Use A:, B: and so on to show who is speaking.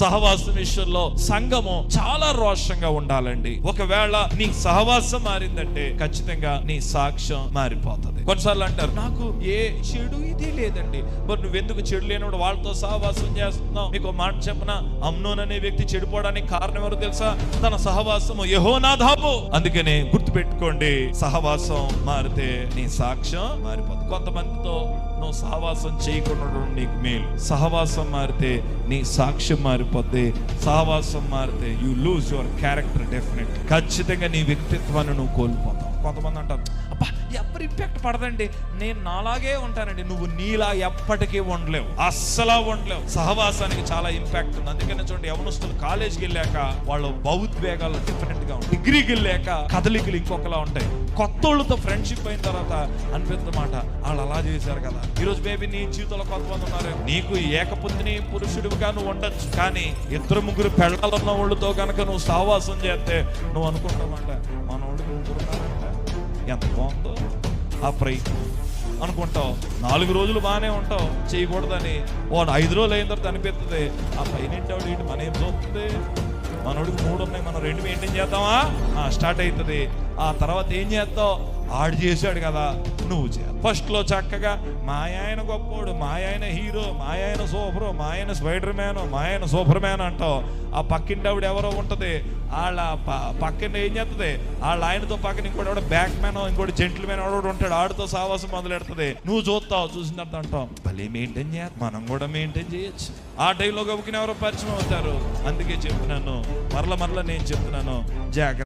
A: సహవాసం విషయంలో సంఘము చాలా రోషంగా ఉండాలండి. ఒకవేళ నీ సహవాసం మారిందంటే ఖచ్చితంగా నీ సాక్ష్యం మారిపోతుంది. కొన్నిసార్లు అంటారు నాకు ఏ చెడు ఇది లేదండి. మరి నువ్వెందుకు చెడు లేనప్పుడు వాళ్ళతో సహవాసం చేస్తున్నావు? నీకు మాట చెప్పిన? అమ్నోన్ అనే వ్యక్తి చెడిపోవడానికి కారణం ఎవరు తెలుసా? తన సహవాసము యహోనాధాపు అందుకనే గుర్తుపెట్టుకోండి సహవాసం మారితే నీ సాక్ష్యం మారిపోతుంది కొంతమందితో నువ్వు సహవాసం చేయకుండా నీకు మేలు. సహవాసం మారితే నీ సాక్ష్యం మారిపోతే సహవాసం మారితే you lose your character definite ఖచ్చితంగా నీ వ్యక్తిత్వాన్ని నువ్వు కోల్పోతావు. కొంతమంది అంటారు అబ్బా ఎవరి ఇంపాక్ట్ పడదండి నేను నాలాగే ఉంటానండి. నువ్వు నీలా ఎప్పటికీ ఉండలేవు. అస్సలా ఉండలేవు. సహవాసానికి చాలా ఇంపాక్ట్ ఉంది. అందుకని చూడండి యవనస్తులు కాలేజ్కి వెళ్ళాక వాళ్ళ భావోద్వేగాలు డిఫరెంట్గా ఉంటాయి. డిగ్రీకి వెళ్ళాక కదలికలు ఇంకొకలా ఉంటాయి. కొత్త వాళ్ళతో ఫ్రెండ్షిప్ అయిన తర్వాత అనిపిస్తుంది మాట వాళ్ళు అలా చేశారు కదా. ఈరోజు మేబీ బేబీ నీ జీవితంలో కొంతమంది ఉన్నారు. నీకు ఏకపుత్ని పురుషుడిగా నువ్వు ఉండొచ్చు. కానీ ఇద్దరు ముగ్గురు పెళ్ళాలన్న వాళ్ళతో కనుక నువ్వు సహవాసం చేస్తే నువ్వు అనుకుంటామంట మనోడు ముగ్గురు ఎంత బాగుందో. ఆ ప్రై అనుకుంటావు నాలుగు రోజులు బాగానే ఉంటావు చేయకూడదని. వాడు ఐదు రోజులు అయిన తర్వాత అనిపిస్తుంది ఆ పైన ఆవిడ? ఏంటి మన ఏం చూస్తుంది మనోడికి మూడు ఉన్నాయి మనం రెండు మెయింటైన్ చేద్దామా? స్టార్ట్ అవుతుంది ఆ తర్వాత ఏం చేస్తావు? ఆడు చేశాడు కదా నువ్వు చేయాలి. ఫస్ట్లో చక్కగా మా ఆయన గొప్పోడు మా ఆయన హీరో మా ఆయన సూపరు మా ఆయన స్పైడర్ మ్యాన్ మా ఆయన సూపర్ మ్యాన్ అంటావు. ఆ పక్కింటి ఆవిడ ఎవరో ఉంటది వాళ్ళ పక్కన ఏం చేస్తుంది వాళ్ళ ఆయనతో పక్కన ఇంకోటి ఎవడో బ్యాక్ మ్యాన్ ఇంకోటి జెంట్ల మ్యాన్ ఎవడో ఉంటాడు ఆడితో సావాసం మొదలెడుతుంది. నువ్వు చూస్తావు చూసిన తర్వాత అంటావు భలే మెయింటైన్ చేయాలి మనం కూడా మెయింటైన్ చేయొచ్చు. ఆ టైంలో గబుకిన ఎవరో పరిచయం అవుతారు. అందుకే చెప్తున్నాను మరల మరల నేను చెప్తున్నాను జాగ్రత్త.